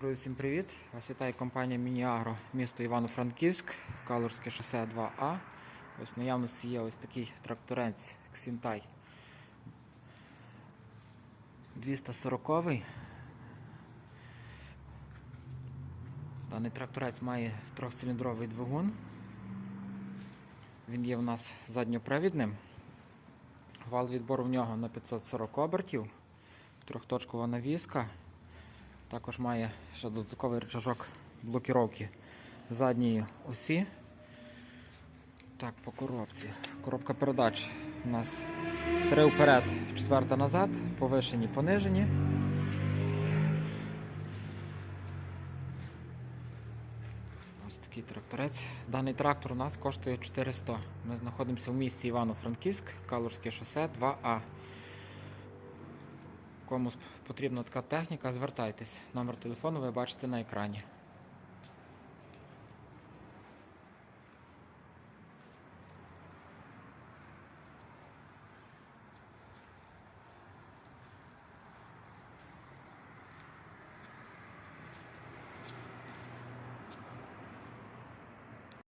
Друзі, всім привіт! Вас вітає компанія Мініагро, місто Івано-Франківськ, Калурське шосе 2А. Ось наявності є ось такий тракторець Ксінтай 240 Даний тракторець має трьохциліндровий двигун. Він є в нас задньопривідним. Вал відбору в нього на 540 обертів, трьохточкова навіска. Також має ще додатковий рычажок блокіровки задньої осі. Так, по коробці. Коробка передач у нас три вперед, четверта назад, повишені, понижені. Ось такий тракторець. Даний трактор у нас коштує 400. Ми знаходимося в місті Івано-Франківськ, Калужське шосе 2А. Кому потрібна така техніка, звертайтесь. Номер телефону ви бачите на екрані.